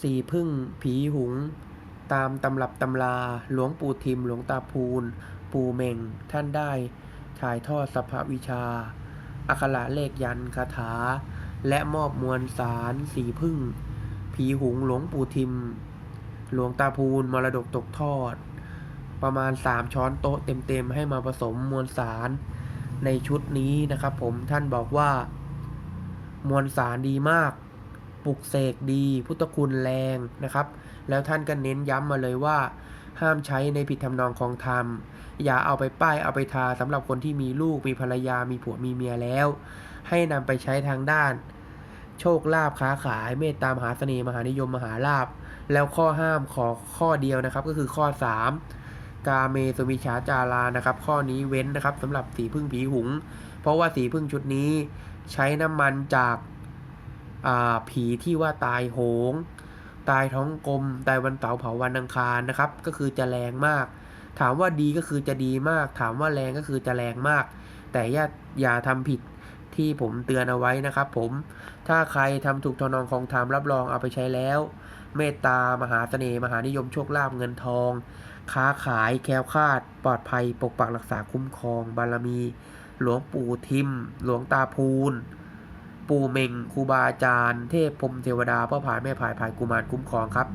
สีพึ่ง ผีหุง ตามตำรับตำราหลวงปู่ทิม หลวงตาพูน ปู่เม่ง ท่านได้ถ่ายทอดสภวิชา อักขระเลขยันคาถา และมอบมวลสารสีพึ่ง ผีหุงหลวงปู่ทิม หลวงตาพูนมรดกตกทอด ประมาณ 3 ช้อนโต๊ะเต็มๆ ให้มาผสมมวลสารในชุดนี้นะครับผมท่านบอกว่ามวลสารดีมาก ปลุกเสกดี พุทธคุณแรงนะครับ แล้วท่านก็เน้นย้ำมาเลยว่า ห้ามใช้ในผิดทำนองของธรรม อย่าเอาไปป้ายเอาไปทาสำหรับคนที่มีลูกมีภรรยามีผัวมีเมียแล้ว ให้นำไปใช้ทางด้าน โชคลาภค้าขาย เมตตามหาเสน่ห์มหานิยมมหาลาภแล้วข้อห้ามขอข้อเดียวนะครับ ก็คือข้อ 3 กาเมสุมิชาจารานะครับ ข้อนี้เว้นนะครับสำหรับสีพึ่งผีหุง เพราะว่าสีพึ่งชุดนี้ใช้น้ำมันจาก ผีที่ว่าตายโหง ตายท้องกลม ตายวันเสาร์เผาวันอังคารนะครับ ก็คือจะแรงมาก ถามว่าดีก็คือจะดีมาก ถามว่าแรงก็คือจะแรงมาก แต่อย่าอย่าทำผิดที่ผมเตือนเอาไว้นะครับผม ถ้าใครทำถูกทอนองของธรรมรับรองเอาไปใช้แล้ว เมตตามหาเสน่ห์มหานิยมโชคลาภเงินทอง ค้าขายแคล้วคลาด ปลอดภัย ปกปักรักษาคุ้มครอง บารมี หลวงปู่ทิม หลวงตาพูน ปู่เมงครูบาอาจารย์ เทพพรมเทวดาพ่อผายแม่ผายผายกุมารคุ้มครองครับ